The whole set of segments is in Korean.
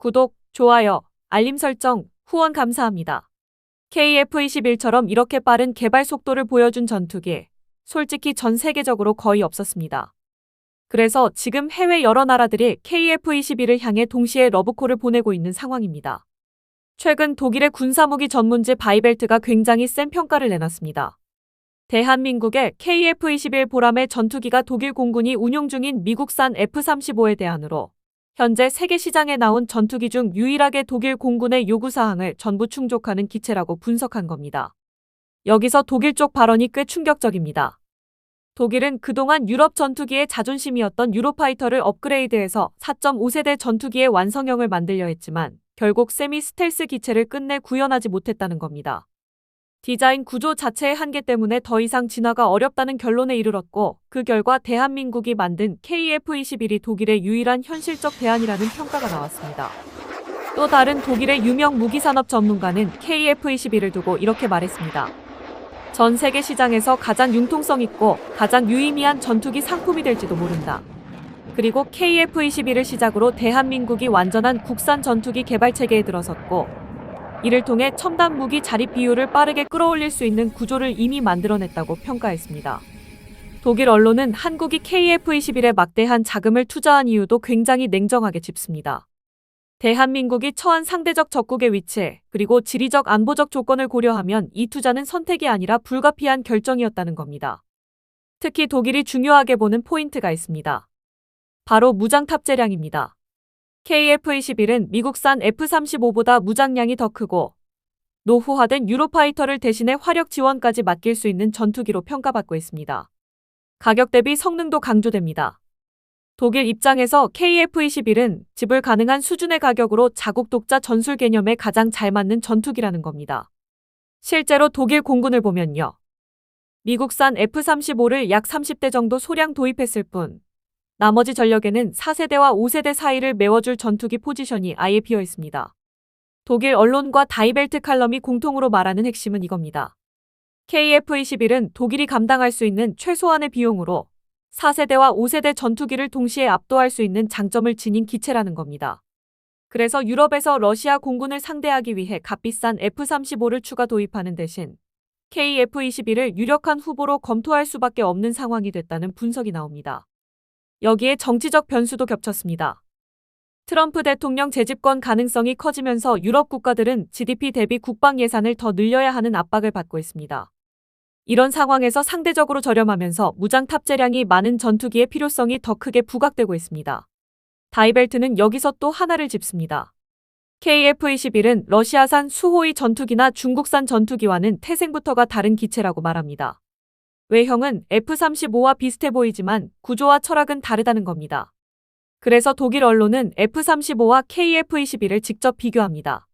구독, 좋아요, 알림 설정, 후원 감사합니다. KF-21처럼 이렇게 빠른 개발 속도를 보여준 전투기, 솔직히 전 세계적으로 거의 없었습니다. 그래서 지금 해외 여러 나라들이 KF-21을 향해 동시에 러브콜을 보내고 있는 상황입니다. 최근 독일의 군사무기 전문지 바이벨트가 굉장히 센 평가를 내놨습니다. 대한민국의 KF-21 보람의 전투기가 독일 공군이 운용 중인 미국산 F-35에 대한으로 현재 세계 시장에 나온 전투기 중 유일하게 독일 공군의 요구사항을 전부 충족하는 기체라고 분석한 겁니다. 여기서 독일 쪽 발언이 꽤 충격적입니다. 독일은 그동안 유럽 전투기의 자존심이었던 유로파이터를 업그레이드해서 4.5세대 전투기의 완성형을 만들려 했지만 결국 세미 스텔스 기체를 끝내 구현하지 못했다는 겁니다. 디자인 구조 자체의 한계 때문에 더 이상 진화가 어렵다는 결론에 이르렀고 그 결과 대한민국이 만든 KF-21이 독일의 유일한 현실적 대안이라는 평가가 나왔습니다. 또 다른 독일의 유명 무기산업 전문가는 KF-21을 두고 이렇게 말했습니다. 전 세계 시장에서 가장 융통성 있고 가장 유의미한 전투기 상품이 될지도 모른다. 그리고 KF-21을 시작으로 대한민국이 완전한 국산 전투기 개발 체계에 들어섰고 이를 통해 첨단 무기 자립 비율을 빠르게 끌어올릴 수 있는 구조를 이미 만들어냈다고 평가했습니다. 독일 언론은 한국이 KF-21에 막대한 자금을 투자한 이유도 굉장히 냉정하게 짚습니다. 대한민국이 처한 상대적 적국의 위치, 그리고 지리적 안보적 조건을 고려하면 이 투자는 선택이 아니라 불가피한 결정이었다는 겁니다. 특히 독일이 중요하게 보는 포인트가 있습니다. 바로 무장 탑재량입니다. KF-21은 미국산 F-35보다 무장량이 더 크고 노후화된 유로파이터를 대신해 화력 지원까지 맡길 수 있는 전투기로 평가받고 있습니다. 가격 대비 성능도 강조됩니다. 독일 입장에서 KF-21은 지불 가능한 수준의 가격으로 자국 독자 전술 개념에 가장 잘 맞는 전투기라는 겁니다. 실제로 독일 공군을 보면요. 미국산 F-35를 약 30대 정도 소량 도입했을 뿐 나머지 전력에는 4세대와 5세대 사이를 메워줄 전투기 포지션이 아예 비어 있습니다. 독일 언론과 다이벨트 칼럼이 공통으로 말하는 핵심은 이겁니다. KF-21은 독일이 감당할 수 있는 최소한의 비용으로 4세대와 5세대 전투기를 동시에 압도할 수 있는 장점을 지닌 기체라는 겁니다. 그래서 유럽에서 러시아 공군을 상대하기 위해 값비싼 F-35를 추가 도입하는 대신 KF-21을 유력한 후보로 검토할 수밖에 없는 상황이 됐다는 분석이 나옵니다. 여기에 정치적 변수도 겹쳤습니다. 트럼프 대통령 재집권 가능성이 커지면서 유럽 국가들은 GDP 대비 국방 예산을 더 늘려야 하는 압박을 받고 있습니다. 이런 상황에서 상대적으로 저렴하면서 무장 탑재량이 많은 전투기의 필요성이 더 크게 부각되고 있습니다. 다이벨트는 여기서 또 하나를 짚습니다. KF-21은 러시아산 수호위 전투기나 중국산 전투기와는 태생부터가 다른 기체라고 말합니다. 외형은 F-35와 비슷해 보이지만 구조와 철학은 다르다는 겁니다. 그래서 독일 언론은 F-35와 KF-21을 직접 비교합니다.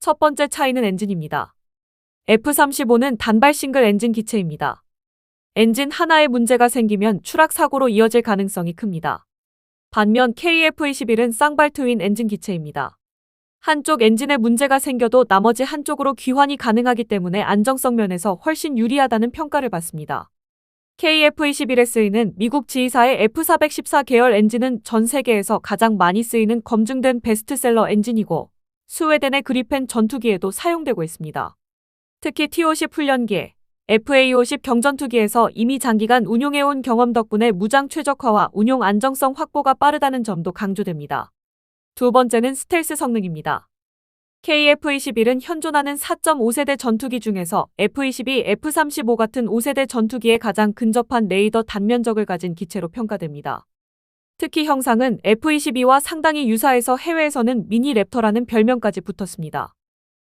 첫 번째 차이는 엔진입니다. F-35는 단발 싱글 엔진 기체입니다. 엔진 하나에 문제가 생기면 추락 사고로 이어질 가능성이 큽니다. 반면 KF-21은 쌍발 트윈 엔진 기체입니다. 한쪽 엔진에 문제가 생겨도 나머지 한쪽으로 귀환이 가능하기 때문에 안정성 면에서 훨씬 유리하다는 평가를 받습니다. KF-21에 쓰이는 미국 지휘사의 F414 계열 엔진은 전 세계에서 가장 많이 쓰이는 검증된 베스트셀러 엔진이고 스웨덴의 그리펜 전투기에도 사용되고 있습니다. 특히 T-50 훈련기, FA-50 경전투기에서 이미 장기간 운용해온 경험 덕분에 무장 최적화와 운용 안정성 확보가 빠르다는 점도 강조됩니다. 두 번째는 스텔스 성능입니다. KF-21은 현존하는 4.5세대 전투기 중에서 F-22, F-35 같은 5세대 전투기에 가장 근접한 레이더 단면적을 가진 기체로 평가됩니다. 특히 형상은 F-22와 상당히 유사해서 해외에서는 미니 랩터라는 별명까지 붙었습니다.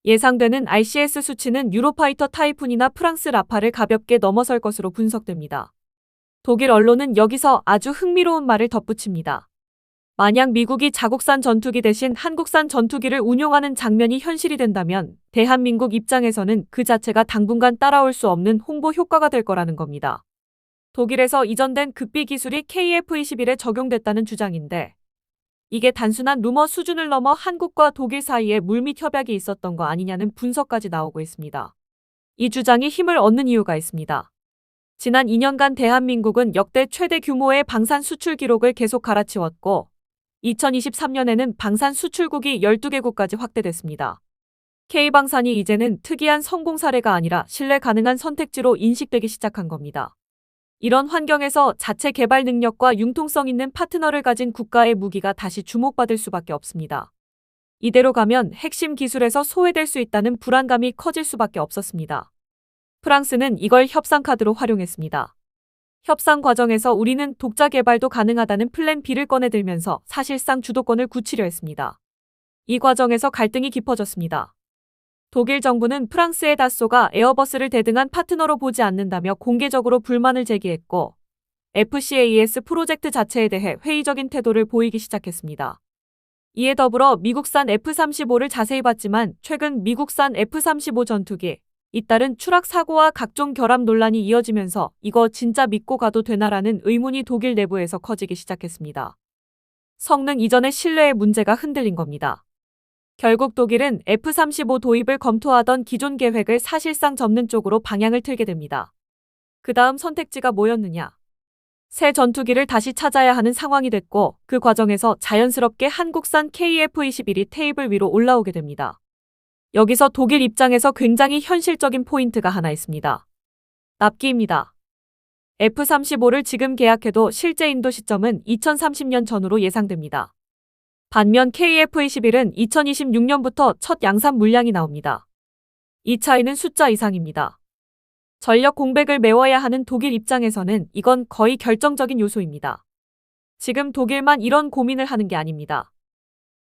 예상되는 RCS 수치는 유로파이터 타이푼이나 프랑스 라파를 가볍게 넘어설 것으로 분석됩니다. 독일 언론은 여기서 아주 흥미로운 말을 덧붙입니다. 만약 미국이 자국산 전투기 대신 한국산 전투기를 운용하는 장면이 현실이 된다면 대한민국 입장에서는 그 자체가 당분간 따라올 수 없는 홍보 효과가 될 거라는 겁니다. 독일에서 이전된 극비 기술이 KF-21에 적용됐다는 주장인데 이게 단순한 루머 수준을 넘어 한국과 독일 사이에 물밑 협약이 있었던 거 아니냐는 분석까지 나오고 있습니다. 이 주장이 힘을 얻는 이유가 있습니다. 지난 2년간 대한민국은 역대 최대 규모의 방산 수출 기록을 계속 갈아치웠고 2023년에는 방산 수출국이 12개국까지 확대됐습니다. K방산이 이제는 특이한 성공 사례가 아니라 신뢰 가능한 선택지로 인식되기 시작한 겁니다. 이런 환경에서 자체 개발 능력과 융통성 있는 파트너를 가진 국가의 무기가 다시 주목받을 수밖에 없습니다. 이대로 가면 핵심 기술에서 소외될 수 있다는 불안감이 커질 수밖에 없었습니다. 프랑스는 이걸 협상 카드로 활용했습니다. 협상 과정에서 우리는 독자 개발도 가능하다는 플랜 B를 꺼내들면서 사실상 주도권을 굳히려 했습니다. 이 과정에서 갈등이 깊어졌습니다. 독일 정부는 프랑스의 다소가 에어버스를 대등한 파트너로 보지 않는다며 공개적으로 불만을 제기했고 FCAS 프로젝트 자체에 대해 회의적인 태도를 보이기 시작했습니다. 이에 더불어 미국산 F-35를 자세히 봤지만 최근 미국산 F-35 전투기, 잇따른 추락 사고와 각종 결함 논란이 이어지면서 이거 진짜 믿고 가도 되나라는 의문이 독일 내부에서 커지기 시작했습니다. 성능 이전의 신뢰의 문제가 흔들린 겁니다. 결국 독일은 F-35 도입을 검토하던 기존 계획을 사실상 접는 쪽으로 방향을 틀게 됩니다. 그 다음 선택지가 뭐였느냐? 새 전투기를 다시 찾아야 하는 상황이 됐고 그 과정에서 자연스럽게 한국산 KF-21이 테이블 위로 올라오게 됩니다. 여기서 독일 입장에서 굉장히 현실적인 포인트가 하나 있습니다. 납기입니다. F-35를 지금 계약해도 실제 인도 시점은 2030년 전후로 예상됩니다. 반면 KF-21은 2026년부터 첫 양산 물량이 나옵니다. 이 차이는 숫자 이상입니다. 전력 공백을 메워야 하는 독일 입장에서는 이건 거의 결정적인 요소입니다. 지금 독일만 이런 고민을 하는 게 아닙니다.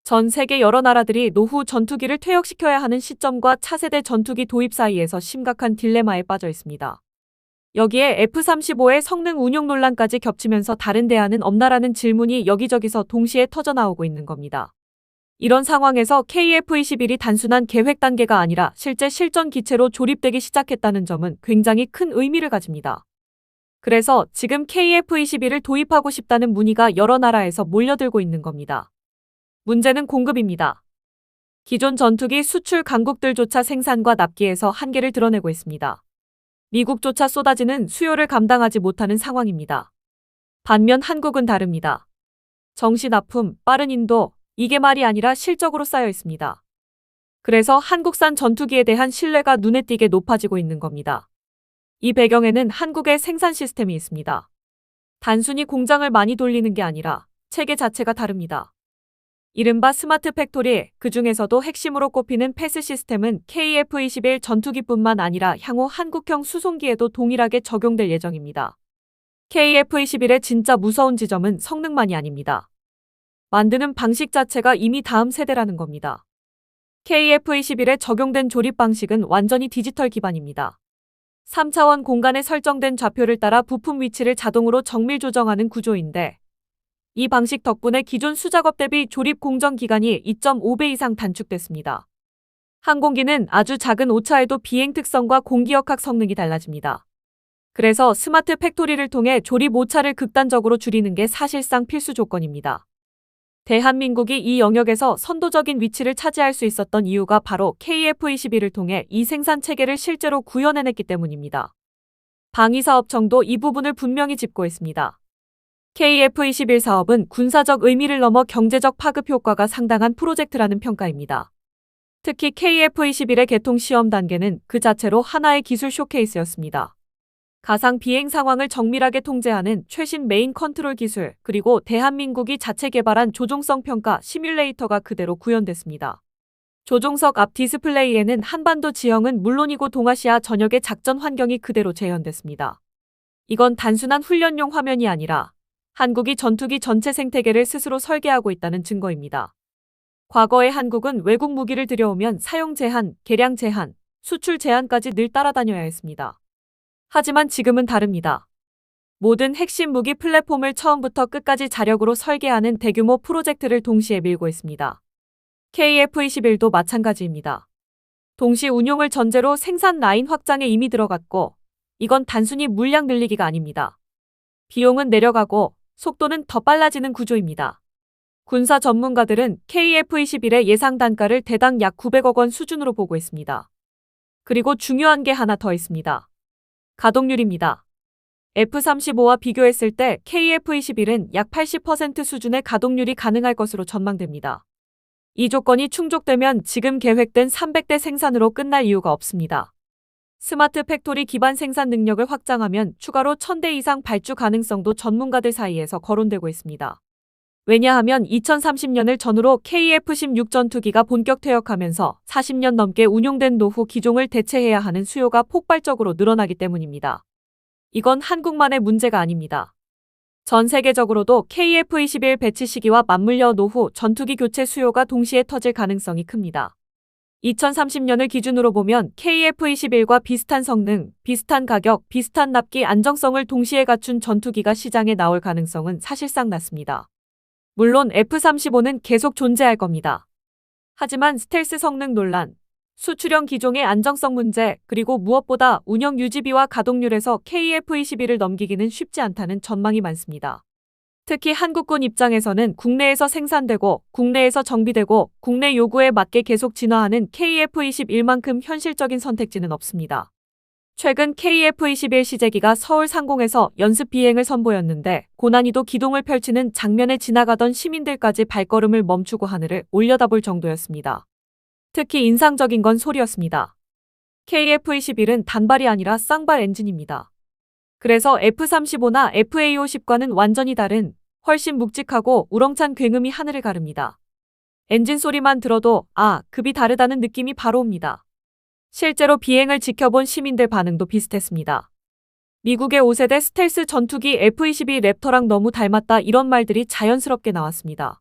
전 세계 여러 나라들이 노후 전투기를 퇴역시켜야 하는 시점과 차세대 전투기 도입 사이에서 심각한 딜레마에 빠져 있습니다. 여기에 F-35의 성능 운용 논란까지 겹치면서 다른 대안은 없나라는 질문이 여기저기서 동시에 터져나오고 있는 겁니다. 이런 상황에서 KF-21이 단순한 계획 단계가 아니라 실제 실전 기체로 조립되기 시작했다는 점은 굉장히 큰 의미를 가집니다. 그래서 지금 KF-21을 도입하고 싶다는 문의가 여러 나라에서 몰려들고 있는 겁니다. 문제는 공급입니다. 기존 전투기 수출 강국들조차 생산과 납기에서 한계를 드러내고 있습니다. 미국조차 쏟아지는 수요를 감당하지 못하는 상황입니다. 반면 한국은 다릅니다. 정신아픔, 빠른 인도, 이게 말이 아니라 실적으로 쌓여 있습니다. 그래서 한국산 전투기에 대한 신뢰가 눈에 띄게 높아지고 있는 겁니다. 이 배경에는 한국의 생산 시스템이 있습니다. 단순히 공장을 많이 돌리는 게 아니라 체계 자체가 다릅니다. 이른바 스마트 팩토리, 그 중에서도 핵심으로 꼽히는 패스 시스템은 KF-21 전투기뿐만 아니라 향후 한국형 수송기에도 동일하게 적용될 예정입니다. KF-21의 진짜 무서운 지점은 성능만이 아닙니다. 만드는 방식 자체가 이미 다음 세대라는 겁니다. KF-21에 적용된 조립 방식은 완전히 디지털 기반입니다. 3차원 공간에 설정된 좌표를 따라 부품 위치를 자동으로 정밀 조정하는 구조인데 이 방식 덕분에 기존 수작업 대비 조립 공정 기간이 2.5배 이상 단축됐습니다. 항공기는 아주 작은 오차에도 비행 특성과 공기역학 성능이 달라집니다. 그래서 스마트 팩토리를 통해 조립 오차를 극단적으로 줄이는 게 사실상 필수 조건입니다. 대한민국이 이 영역에서 선도적인 위치를 차지할 수 있었던 이유가 바로 KF-21을 통해 이 생산 체계를 실제로 구현해냈기 때문입니다. 방위사업청도 이 부분을 분명히 짚고 있습니다. KF-21 사업은 군사적 의미를 넘어 경제적 파급 효과가 상당한 프로젝트라는 평가입니다. 특히 KF-21의 개통 시험 단계는 그 자체로 하나의 기술 쇼케이스였습니다. 가상 비행 상황을 정밀하게 통제하는 최신 메인 컨트롤 기술, 그리고 대한민국이 자체 개발한 조종성 평가 시뮬레이터가 그대로 구현됐습니다. 조종석 앞 디스플레이에는 한반도 지형은 물론이고 동아시아 전역의 작전 환경이 그대로 재현됐습니다. 이건 단순한 훈련용 화면이 아니라 한국이 전투기 전체 생태계를 스스로 설계하고 있다는 증거입니다. 과거의 한국은 외국 무기를 들여오면 사용 제한, 개량 제한, 수출 제한까지 늘 따라다녀야 했습니다. 하지만 지금은 다릅니다. 모든 핵심 무기 플랫폼을 처음부터 끝까지 자력으로 설계하는 대규모 프로젝트를 동시에 밀고 있습니다. KF-21도 마찬가지입니다. 동시 운용을 전제로 생산 라인 확장에 이미 들어갔고, 이건 단순히 물량 늘리기가 아닙니다. 비용은 내려가고 속도는 더 빨라지는 구조입니다. 군사 전문가들은 KF-21의 예상 단가를 대당 약 900억 원 수준으로 보고 있습니다. 그리고 중요한 게 하나 더 있습니다. 가동률입니다. F-35와 비교했을 때 KF-21은 약 80% 수준의 가동률이 가능할 것으로 전망됩니다. 이 조건이 충족되면 지금 계획된 300대 생산으로 끝날 이유가 없습니다. 스마트 팩토리 기반 생산 능력을 확장하면 추가로 1000대 이상 발주 가능성도 전문가들 사이에서 거론되고 있습니다. 왜냐하면 2030년을 전후로 KF-16 전투기가 본격 퇴역하면서 40년 넘게 운용된 노후 기종을 대체해야 하는 수요가 폭발적으로 늘어나기 때문입니다. 이건 한국만의 문제가 아닙니다. 전 세계적으로도 KF-21 배치 시기와 맞물려 노후 전투기 교체 수요가 동시에 터질 가능성이 큽니다. 2030년을 기준으로 보면 KF-21과 비슷한 성능, 비슷한 가격, 비슷한 납기 안정성을 동시에 갖춘 전투기가 시장에 나올 가능성은 사실상 낮습니다. 물론 F-35는 계속 존재할 겁니다. 하지만 스텔스 성능 논란, 수출형 기종의 안정성 문제, 그리고 무엇보다 운영 유지비와 가동률에서 KF-21을 넘기기는 쉽지 않다는 전망이 많습니다. 특히 한국군 입장에서는 국내에서 생산되고 국내에서 정비되고 국내 요구에 맞게 계속 진화하는 KF-21만큼 현실적인 선택지는 없습니다. 최근 KF-21 시제기가 서울 상공에서 연습 비행을 선보였는데 고난이도 기동을 펼치는 장면에 지나가던 시민들까지 발걸음을 멈추고 하늘을 올려다볼 정도였습니다. 특히 인상적인 건 소리였습니다. KF-21은 단발이 아니라 쌍발 엔진입니다. 그래서 F-35나 FA-50과는 완전히 다른 훨씬 묵직하고 우렁찬 굉음이 하늘을 가릅니다. 엔진 소리만 들어도 아, 급이 다르다는 느낌이 바로 옵니다. 실제로 비행을 지켜본 시민들 반응도 비슷했습니다. 미국의 5세대 스텔스 전투기 F-22 랩터랑 너무 닮았다 이런 말들이 자연스럽게 나왔습니다.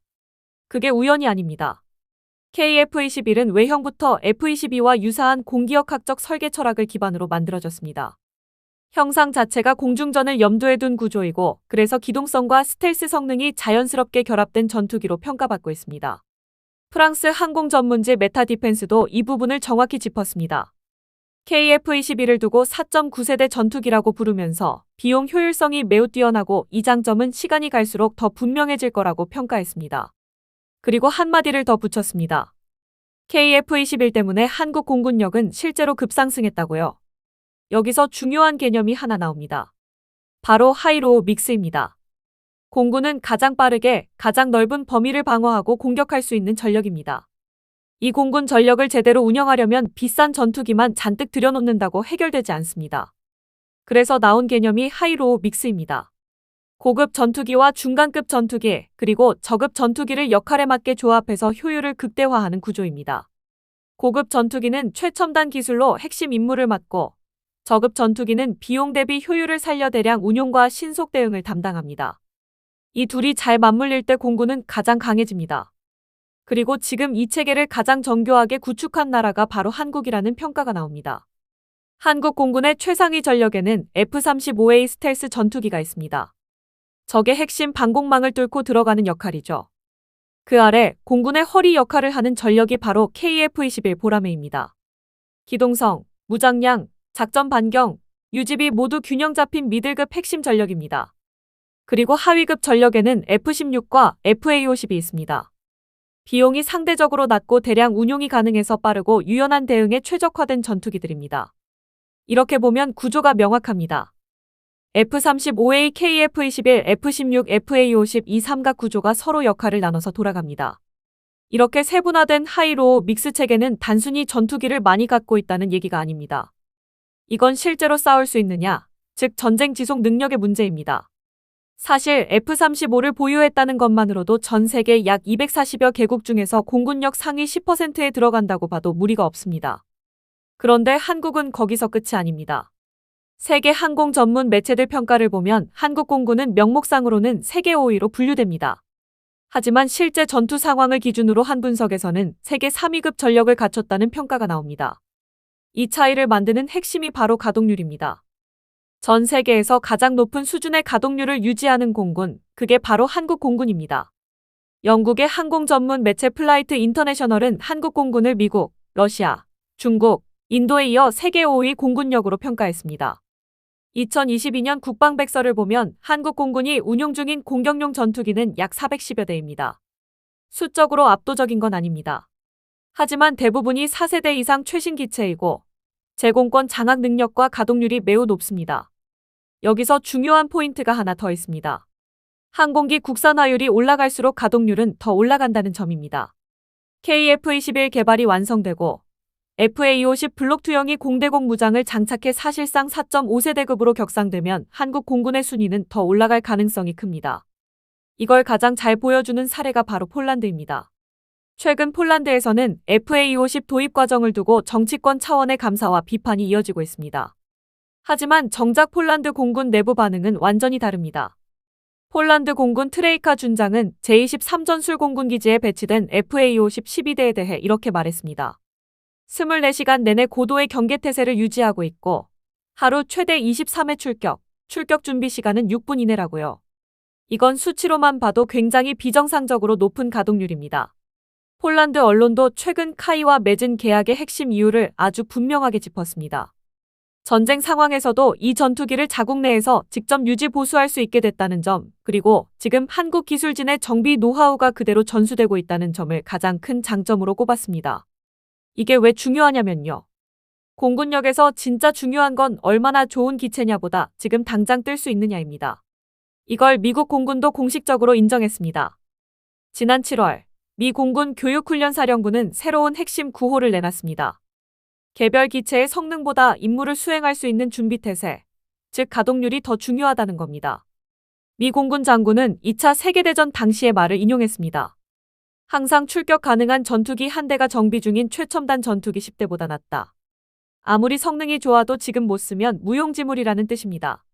그게 우연이 아닙니다. KF-21은 외형부터 F-22와 유사한 공기역학적 설계 철학을 기반으로 만들어졌습니다. 형상 자체가 공중전을 염두에 둔 구조이고 그래서 기동성과 스텔스 성능이 자연스럽게 결합된 전투기로 평가받고 있습니다. 프랑스 항공 전문지 메타 디펜스도 이 부분을 정확히 짚었습니다. KF-21을 두고 4.9세대 전투기라고 부르면서 비용 효율성이 매우 뛰어나고 이 장점은 시간이 갈수록 더 분명해질 거라고 평가했습니다. 그리고 한마디를 더 붙였습니다. KF-21 때문에 한국 공군력은 실제로 급상승했다고요. 여기서 중요한 개념이 하나 나옵니다. 바로 하이로우 믹스입니다. 공군은 가장 빠르게 가장 넓은 범위를 방어하고 공격할 수 있는 전력입니다. 이 공군 전력을 제대로 운영하려면 비싼 전투기만 잔뜩 들여놓는다고 해결되지 않습니다. 그래서 나온 개념이 하이로우 믹스입니다. 고급 전투기와 중간급 전투기, 그리고 저급 전투기를 역할에 맞게 조합해서 효율을 극대화하는 구조입니다. 고급 전투기는 최첨단 기술로 핵심 임무를 맡고 저급 전투기는 비용 대비 효율을 살려 대량 운용과 신속 대응을 담당합니다. 이 둘이 잘 맞물릴 때 공군은 가장 강해집니다. 그리고 지금 이 체계를 가장 정교하게 구축한 나라가 바로 한국이라는 평가가 나옵니다. 한국 공군의 최상위 전력에는 F-35A 스텔스 전투기가 있습니다. 적의 핵심 방공망을 뚫고 들어가는 역할이죠. 그 아래 공군의 허리 역할을 하는 전력이 바로 KF-21 보라매입니다. 기동성, 무장량, 작전 반경, 유지비 모두 균형 잡힌 미들급 핵심 전력입니다. 그리고 하위급 전력에는 F-16과 FA-50이 있습니다. 비용이 상대적으로 낮고 대량 운용이 가능해서 빠르고 유연한 대응에 최적화된 전투기들입니다. 이렇게 보면 구조가 명확합니다. F-35A, KF-21, F-16, FA-50 이 삼각 구조가 서로 역할을 나눠서 돌아갑니다. 이렇게 세분화된 하이로우 믹스 체계는 단순히 전투기를 많이 갖고 있다는 얘기가 아닙니다. 이건 실제로 싸울 수 있느냐, 즉 전쟁 지속 능력의 문제입니다. 사실 F-35를 보유했다는 것만으로도 전 세계 약 240여 개국 중에서 공군력 상위 10%에 들어간다고 봐도 무리가 없습니다. 그런데 한국은 거기서 끝이 아닙니다. 세계 항공 전문 매체들 평가를 보면 한국 공군은 명목상으로는 세계 5위로 분류됩니다. 하지만 실제 전투 상황을 기준으로 한 분석에서는 세계 3위급 전력을 갖췄다는 평가가 나옵니다. 이 차이를 만드는 핵심이 바로 가동률입니다. 전 세계에서 가장 높은 수준의 가동률을 유지하는 공군, 그게 바로 한국 공군입니다. 영국의 항공 전문 매체 플라이트 인터내셔널은 한국 공군을 미국, 러시아, 중국, 인도에 이어 세계 5위 공군력으로 평가했습니다. 2022년 국방백서를 보면 한국 공군이 운용 중인 공격용 전투기는 약 410여 대입니다. 수적으로 압도적인 건 아닙니다. 하지만 대부분이 4세대 이상 최신 기체이고 제공권 장악 능력과 가동률이 매우 높습니다. 여기서 중요한 포인트가 하나 더 있습니다. 항공기 국산화율이 올라갈수록 가동률은 더 올라간다는 점입니다. KF-21 개발이 완성되고 FA-50 블록 투영이 공대공 무장을 장착해 사실상 4.5세대급으로 격상되면 한국 공군의 순위는 더 올라갈 가능성이 큽니다. 이걸 가장 잘 보여주는 사례가 바로 폴란드입니다. 최근 폴란드에서는 FA-50 도입 과정을 두고 정치권 차원의 감사와 비판이 이어지고 있습니다. 하지만 정작 폴란드 공군 내부 반응은 완전히 다릅니다. 폴란드 공군 트레이카 준장은 제23전술 공군 기지에 배치된 FA-50 12대에 대해 이렇게 말했습니다. 24시간 내내 고도의 경계태세를 유지하고 있고 하루 최대 23회 출격, 출격 준비 시간은 6분 이내라고요. 이건 수치로만 봐도 굉장히 비정상적으로 높은 가동률입니다. 폴란드 언론도 최근 카이와 맺은 계약의 핵심 이유를 아주 분명하게 짚었습니다. 전쟁 상황에서도 이 전투기를 자국 내에서 직접 유지 보수할 수 있게 됐다는 점, 그리고 지금 한국 기술진의 정비 노하우가 그대로 전수되고 있다는 점을 가장 큰 장점으로 꼽았습니다. 이게 왜 중요하냐면요. 공군력에서 진짜 중요한 건 얼마나 좋은 기체냐보다 지금 당장 뜰 수 있느냐입니다. 이걸 미국 공군도 공식적으로 인정했습니다. 지난 7월 미 공군 교육훈련사령부는 새로운 핵심 구호를 내놨습니다. 개별 기체의 성능보다 임무를 수행할 수 있는 준비태세, 즉 가동률이 더 중요하다는 겁니다. 미 공군 장군은 2차 세계대전 당시의 말을 인용했습니다. 항상 출격 가능한 전투기 한 대가 정비 중인 최첨단 전투기 10대보다 낫다. 아무리 성능이 좋아도 지금 못 쓰면 무용지물이라는 뜻입니다.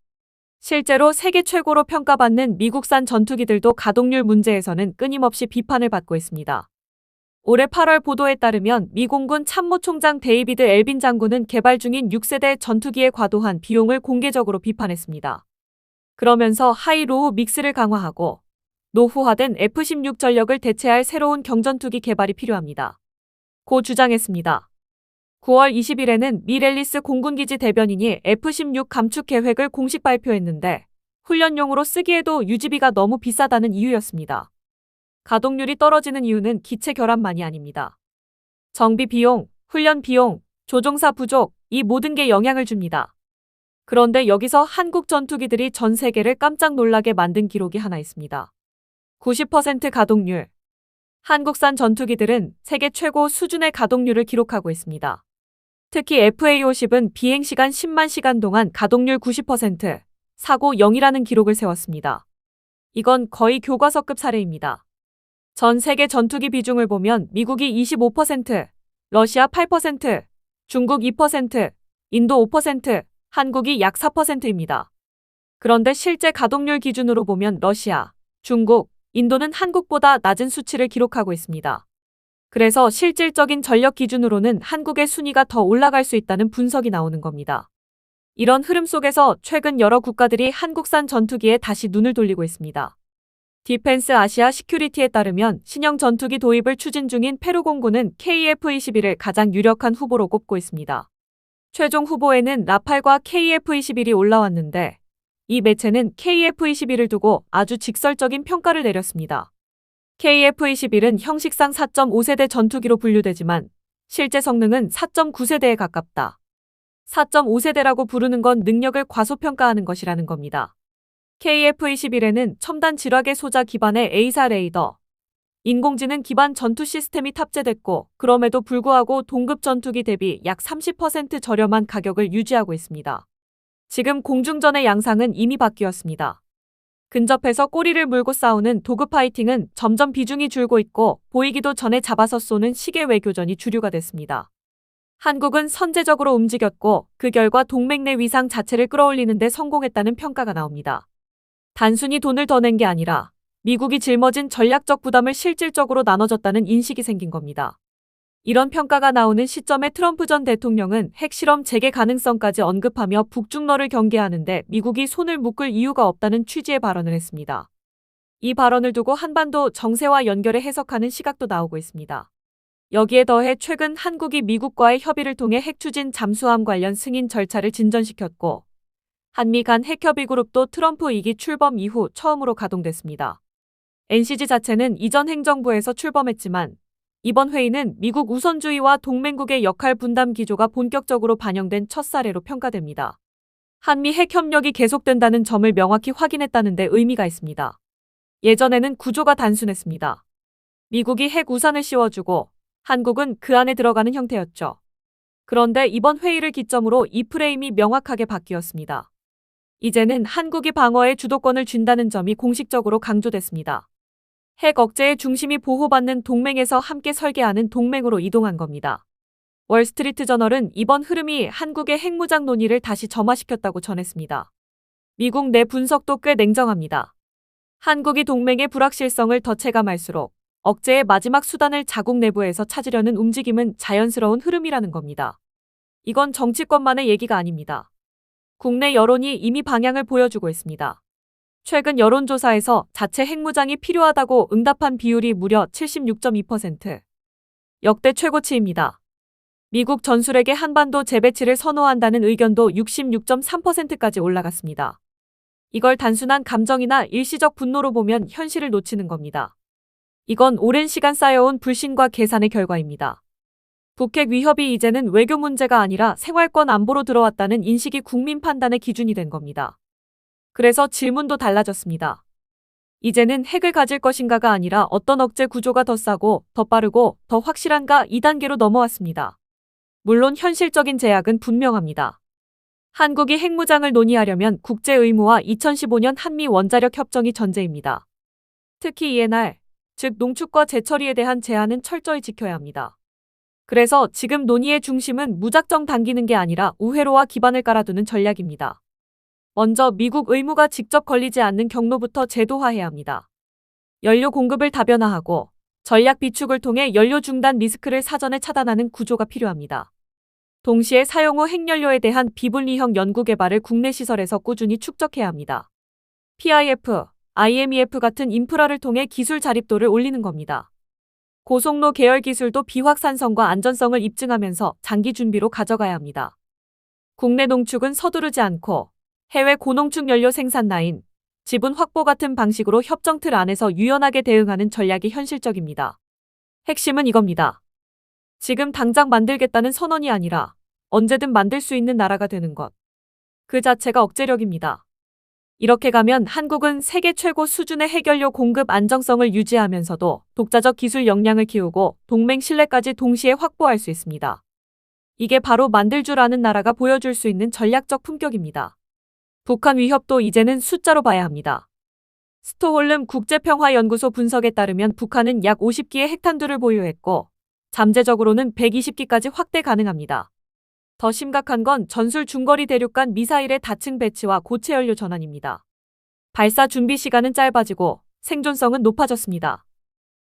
실제로 세계 최고로 평가받는 미국산 전투기들도 가동률 문제에서는 끊임없이 비판을 받고 있습니다. 올해 8월 보도에 따르면 미 공군 참모총장 데이비드 엘빈 장군은 개발 중인 6세대 전투기의 과도한 비용을 공개적으로 비판했습니다. 그러면서 하이로우 믹스를 강화하고 노후화된 F-16 전력을 대체할 새로운 경전투기 개발이 필요합니다. 고 주장했습니다. 9월 20일에는 미 렐리스 공군기지 대변인이 F-16 감축 계획을 공식 발표했는데 훈련용으로 쓰기에도 유지비가 너무 비싸다는 이유였습니다. 가동률이 떨어지는 이유는 기체 결함만이 아닙니다. 정비 비용, 훈련 비용, 조종사 부족, 이 모든 게 영향을 줍니다. 그런데 여기서 한국 전투기들이 전 세계를 깜짝 놀라게 만든 기록이 하나 있습니다. 90% 가동률. 한국산 전투기들은 세계 최고 수준의 가동률을 기록하고 있습니다. 특히 FA-50은 비행시간 10만 시간 동안 가동률 90%, 사고 0이라는 기록을 세웠습니다. 이건 거의 교과서급 사례입니다. 전 세계 전투기 비중을 보면 미국이 25%, 러시아 8%, 중국 2%, 인도 5%, 한국이 약 4%입니다. 그런데 실제 가동률 기준으로 보면 러시아, 중국, 인도는 한국보다 낮은 수치를 기록하고 있습니다. 그래서 실질적인 전력 기준으로는 한국의 순위가 더 올라갈 수 있다는 분석이 나오는 겁니다. 이런 흐름 속에서 최근 여러 국가들이 한국산 전투기에 다시 눈을 돌리고 있습니다. 디펜스 아시아 시큐리티에 따르면 신형 전투기 도입을 추진 중인 페루 공군은 KF-21을 가장 유력한 후보로 꼽고 있습니다. 최종 후보에는 라팔과 KF-21이 올라왔는데 이 매체는 KF-21을 두고 아주 직설적인 평가를 내렸습니다. KF-21은 형식상 4.5세대 전투기로 분류되지만 실제 성능은 4.9세대에 가깝다. 4.5세대라고 부르는 건 능력을 과소평가하는 것이라는 겁니다. KF-21에는 첨단 지락의 소자 기반의 A사 레이더, 인공지능 기반 전투 시스템이 탑재됐고 그럼에도 불구하고 동급 전투기 대비 약 30% 저렴한 가격을 유지하고 있습니다. 지금 공중전의 양상은 이미 바뀌었습니다. 근접해서 꼬리를 물고 싸우는 도그 파이팅은 점점 비중이 줄고 있고 보이기도 전에 잡아서 쏘는 시계 외교전이 주류가 됐습니다. 한국은 선제적으로 움직였고 그 결과 동맹 내 위상 자체를 끌어올리는 데 성공했다는 평가가 나옵니다. 단순히 돈을 더 낸 게 아니라 미국이 짊어진 전략적 부담을 실질적으로 나눠줬다는 인식이 생긴 겁니다. 이런 평가가 나오는 시점에 트럼프 전 대통령은 핵실험 재개 가능성까지 언급하며 북중러를 경계하는데 미국이 손을 묶을 이유가 없다는 취지의 발언을 했습니다. 이 발언을 두고 한반도 정세와 연결해 해석하는 시각도 나오고 있습니다. 여기에 더해 최근 한국이 미국과의 협의를 통해 핵추진 잠수함 관련 승인 절차를 진전시켰고 한미 간 핵협의 그룹도 트럼프 2기 출범 이후 처음으로 가동됐습니다. NCG 자체는 이전 행정부에서 출범했지만 이번 회의는 미국 우선주의와 동맹국의 역할 분담 기조가 본격적으로 반영된 첫 사례로 평가됩니다. 한미 핵 협력이 계속된다는 점을 명확히 확인했다는 데 의미가 있습니다. 예전에는 구조가 단순했습니다. 미국이 핵 우산을 씌워주고 한국은 그 안에 들어가는 형태였죠. 그런데 이번 회의를 기점으로 이 프레임이 명확하게 바뀌었습니다. 이제는 한국이 방어의 주도권을 쥔다는 점이 공식적으로 강조됐습니다. 핵 억제의 중심이 보호받는 동맹에서 함께 설계하는 동맹으로 이동한 겁니다. 월스트리트 저널은 이번 흐름이 한국의 핵무장 논의를 다시 점화시켰다고 전했습니다. 미국 내 분석도 꽤 냉정합니다. 한국이 동맹의 불확실성을 더 체감할수록 억제의 마지막 수단을 자국 내부에서 찾으려는 움직임은 자연스러운 흐름이라는 겁니다. 이건 정치권만의 얘기가 아닙니다. 국내 여론이 이미 방향을 보여주고 있습니다. 최근 여론조사에서 자체 핵무장이 필요하다고 응답한 비율이 무려 76.2%. 역대 최고치입니다. 미국 전술에게 한반도 재배치를 선호한다는 의견도 66.3%까지 올라갔습니다. 이걸 단순한 감정이나 일시적 분노로 보면 현실을 놓치는 겁니다. 이건 오랜 시간 쌓여온 불신과 계산의 결과입니다. 북핵 위협이 이제는 외교 문제가 아니라 생활권 안보로 들어왔다는 인식이 국민 판단의 기준이 된 겁니다. 그래서 질문도 달라졌습니다. 이제는 핵을 가질 것인가가 아니라 어떤 억제 구조가 더 싸고 더 빠르고 더 확실한가 2단계로 넘어왔습니다. 물론 현실적인 제약은 분명합니다. 한국이 핵무장을 논의하려면 국제 의무와 2015년 한미 원자력 협정이 전제입니다. 특히 ENR, 즉 농축과 재처리에 대한 제한은 철저히 지켜야 합니다. 그래서 지금 논의의 중심은 무작정 당기는 게 아니라 우회로와 기반을 깔아두는 전략입니다. 먼저 미국 의무가 직접 걸리지 않는 경로부터 제도화해야 합니다. 연료 공급을 다변화하고 전략 비축을 통해 연료 중단 리스크를 사전에 차단하는 구조가 필요합니다. 동시에 사용 후 핵연료에 대한 비분리형 연구 개발을 국내 시설에서 꾸준히 축적해야 합니다. PIF, IMEF 같은 인프라를 통해 기술 자립도를 올리는 겁니다. 고속로 계열 기술도 비확산성과 안전성을 입증하면서 장기 준비로 가져가야 합니다. 국내 농축은 서두르지 않고 해외 고농축 연료 생산 라인, 지분 확보 같은 방식으로 협정 틀 안에서 유연하게 대응하는 전략이 현실적입니다. 핵심은 이겁니다. 지금 당장 만들겠다는 선언이 아니라 언제든 만들 수 있는 나라가 되는 것. 그 자체가 억제력입니다. 이렇게 가면 한국은 세계 최고 수준의 핵연료 공급 안정성을 유지하면서도 독자적 기술 역량을 키우고 동맹 신뢰까지 동시에 확보할 수 있습니다. 이게 바로 만들 줄 아는 나라가 보여줄 수 있는 전략적 품격입니다. 북한 위협도 이제는 숫자로 봐야 합니다. 스토홀름 국제평화연구소 분석에 따르면 북한은 약 50기의 핵탄두를 보유했고 잠재적으로는 120기까지 확대 가능합니다. 더 심각한 건 전술 중거리 대륙간 미사일의 다층 배치와 고체 연료 전환입니다. 발사 준비 시간은 짧아지고 생존성은 높아졌습니다.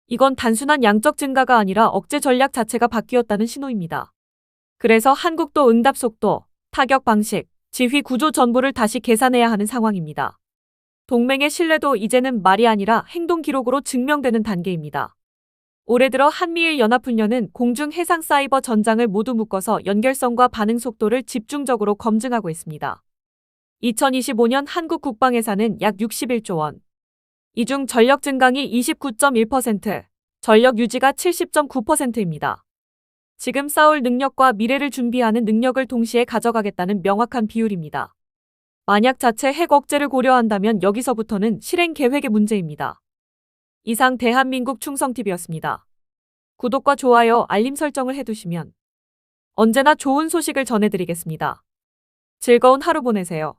이건 단순한 양적 증가가 아니라 억제 전략 자체가 바뀌었다는 신호입니다. 그래서 한국도 응답 속도, 타격 방식, 지휘 구조 전부를 다시 계산해야 하는 상황입니다. 동맹의 신뢰도 이제는 말이 아니라 행동 기록으로 증명되는 단계입니다. 올해 들어 한미일 연합훈련은 공중 해상 사이버 전장을 모두 묶어서 연결성과 반응 속도를 집중적으로 검증하고 있습니다. 2025년 한국 국방 예산은 약 61조 원. 이 중 전력 증강이 29.1%, 전력 유지가 70.9%입니다. 지금 싸울 능력과 미래를 준비하는 능력을 동시에 가져가겠다는 명확한 비율입니다. 만약 자체 핵 억제를 고려한다면 여기서부터는 실행 계획의 문제입니다. 이상 대한민국 충성TV였습니다. 구독과 좋아요, 알림 설정을 해두시면 언제나 좋은 소식을 전해드리겠습니다. 즐거운 하루 보내세요.